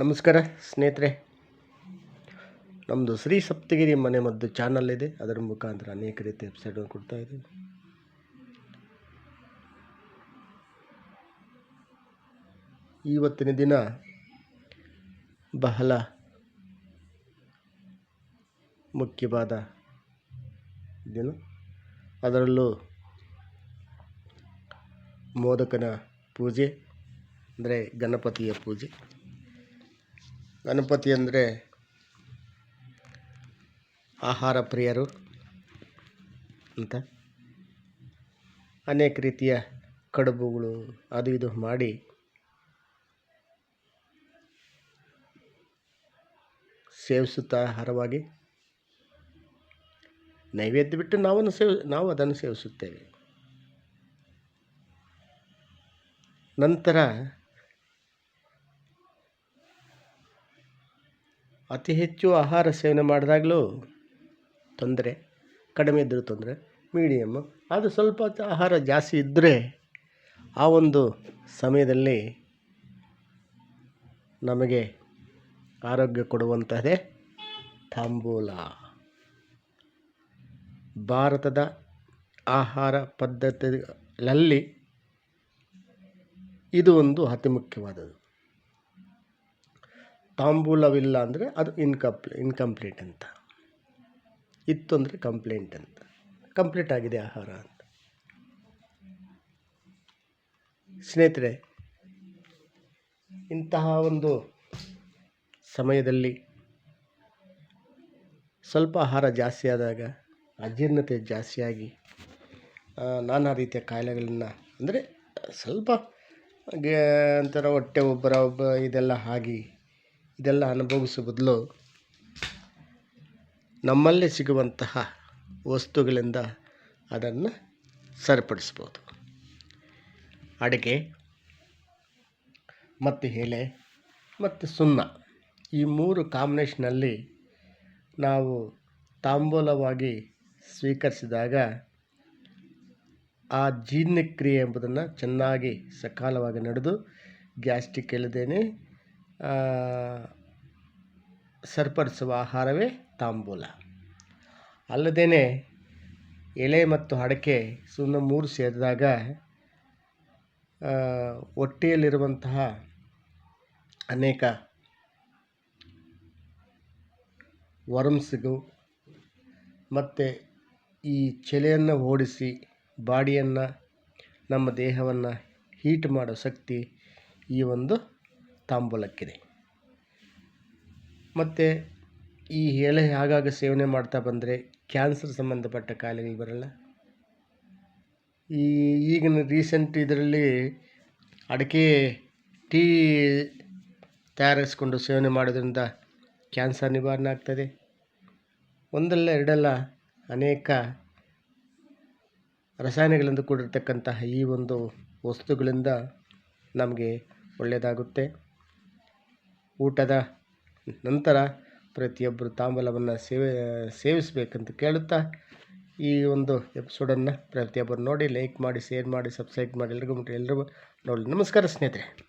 ನಮಸ್ಕಾರ ಸ್ನೇಹಿತರೆ. ನಮ್ಮದು ಶ್ರೀ ಸಪ್ತಗಿರಿ ಮನೆ ಮದ್ದು ಚಾನಲ್ ಇದೆ. ಅದರ ಮುಖಾಂತರ ಅನೇಕ ರೀತಿಯ ವೆಬ್ಸೈಟನ್ನು ಕೊಡ್ತಾ ಇದ್ದೀವಿ ಇವತ್ತಿನ ದಿನ ಬಹಳ ಮುಖ್ಯವಾದ ದಿನ. ಅದರಲ್ಲೂ ಮೋದಕನ ಪೂಜೆ, ಅಂದರೆ ಗಣಪತಿಯ ಪೂಜೆ. ಗಣಪತಿ ಅಂದರೆ ಆಹಾರ ಪ್ರಿಯರು ಅಂತ. ಅನೇಕ ರೀತಿಯ ಕಡುಬುಗಳು ಅದು ಇದು ಮಾಡಿ ಸೇವಿಸುತ್ತಾ ಆಹಾರವಾಗಿ ನೈವೇದ್ಯ ಬಿಟ್ಟು ನಾವನ್ನು ಸೇವ್, ನಾವು ಅದನ್ನು ಸೇವಿಸುತ್ತೇವೆ. ನಂತರ ಅತಿ ಹೆಚ್ಚು ಆಹಾರ ಸೇವನೆ ಮಾಡಿದಾಗಲೂ ತೊಂದರೆ, ಕಡಿಮೆ ಇದ್ದರೂ ತೊಂದರೆ ಮೀಡಿಯಮ್ಮು ಅದು ಸ್ವಲ್ಪ ಆಹಾರ ಜಾಸ್ತಿ ಇದ್ದರೆ ಆ ಒಂದು ಸಮಯದಲ್ಲಿ ನಮಗೆ ಆರೋಗ್ಯ ಕೊಡುವಂತಹದೇ ತಾಂಬೂಲ. ಭಾರತದ ಆಹಾರ ಪದ್ಧತಿಗಳಲ್ಲಿ ಇದು ಒಂದು ಅತಿ ಮುಖ್ಯವಾದದ್ದು ತಾಂಬೂಲವಿಲ್ಲ ಅಂದರೆ ಅದು ಇನ್ಕಂಪ್ಲಿ ಇನ್ಕಂಪ್ಲೀಟ್ ಅಂತ. ಇತ್ತು ಅಂದರೆ ಕಂಪ್ಲೇಂಟ್ ಅಂತ. ಕಂಪ್ಲೀಟ್ ಆಗಿದೆ ಆಹಾರ ಅಂತ. ಸ್ನೇಹಿತರೆ, ಇಂತಹ ಒಂದು ಸಮಯದಲ್ಲಿ ಸ್ವಲ್ಪ ಆಹಾರ ಜಾಸ್ತಿ ಆದಾಗ, ಅಜೀರ್ಣತೆ ಜಾಸ್ತಿಯಾಗಿ ನಾನಾ ರೀತಿಯ ಕಾಯಿಲೆಗಳನ್ನು ಅಂದರೆ ಸ್ವಲ್ಪ ಗೆ, ಒಂಥರ ಹೊಟ್ಟೆ ಒಬ್ಬರ ಒಬ್ಬ ಇದೆಲ್ಲ ಆಗಿ ಇದೆಲ್ಲ ಅನುಭವಿಸುವ ಬದಲು ನಮ್ಮಲ್ಲೇ ಸಿಗುವಂತಹ ವಸ್ತುಗಳಿಂದ ಅದನ್ನು ಸರಿಪಡಿಸ್ಬೋದು. ಅಡಿಕೆ ಮತ್ತು ಎಲೆ, ಮತ್ತು ಸುಣ್ಣ. ಈ ಮೂರು ಕಾಂಬಿನೇಷನಲ್ಲಿ ನಾವು ತಾಂಬೂಲವಾಗಿ ಸ್ವೀಕರಿಸಿದಾಗ ಆ ಜೀರ್ಣಕ್ರಿಯೆ ಎಂಬುದನ್ನು ಚೆನ್ನಾಗಿ ಸಕಾಲವಾಗಿ ನಡೆದು ಗ್ಯಾಸ್ಟ್ರಿಕ್ ಇಲ್ಲದೇ ಸರಿಪಡಿಸುವ ಆಹಾರವೇ ತಾಂಬೂಲ. ಅಲ್ಲದೇ ಎಲೆ ಮತ್ತು ಅಡಕೆ ಸುಮ್ಮನೆ ಮೂರು ಸೇರಿದಾಗ ಹೊಟ್ಟೆಯಲ್ಲಿರುವಂತಹ ಅನೇಕ ವರ್ಮ್ಸ್ಗೂ ಮತ್ತು ಈ ಚೆಲೆಯನ್ನು ಓಡಿಸಿ ಬಾಡಿಯನ್ನು ನಮ್ಮ ದೇಹವನ್ನು ಹೀಟ್ ಮಾಡೋ ಶಕ್ತಿ ಈ ಒಂದು ತಾಂಬೂಲಕ್ಕಿದೆ. ಮತ್ತು ಈ ಎಲೆ ಆಗಾಗ ಸೇವನೆ ಮಾಡ್ತಾ ಬಂದರೆ ಕ್ಯಾನ್ಸರ್ ಸಂಬಂಧಪಟ್ಟ ಕಾಯಿಲೆಗಳು ಬರಲ್ಲ? ಈ ಈಗಿನ ರೀಸೆಂಟ್ ಇದರಲ್ಲಿ ಅಡಿಕೆ ಟೀ ತಯಾರಿಸ್ಕೊಂಡು ಸೇವನೆ ಮಾಡೋದ್ರಿಂದ ಕ್ಯಾನ್ಸರ್ ನಿವಾರಣೆ ಆಗ್ತದೆ. ಒಂದಲ್ಲ ಎರಡಲ್ಲ ಅನೇಕ ರಸಾಯನಗಳಿಂದ ಕೂಡಿರ್ತಕ್ಕಂತಹ ಈ ಒಂದು ವಸ್ತುಗಳಿಂದ ನಮಗೆ ಒಳ್ಳೆಯದಾಗುತ್ತೆ. ಊಟದ ನಂತರ ಪ್ರತಿಯೊಬ್ಬರು ತಾಂಬೂಲವನ್ನು ಸೇವೆ, ಸೇವಿಸಬೇಕಂತ ಕೇಳುತ್ತಾ ಈ ಒಂದು ಎಪಿಸೋಡನ್ನು ಪ್ರತಿಯೊಬ್ಬರು ನೋಡಿ ಲೈಕ್ ಮಾಡಿ ಶೇರ್ ಮಾಡಿ ಸಬ್ಸ್ಕ್ರೈಬ್ ಮಾಡಿ, ಎಲ್ರಿಗೂ ಎಲ್ರಿಗೂ ನೋಡಿ. ನಮಸ್ಕಾರ ಸ್ನೇಹಿತರೆ.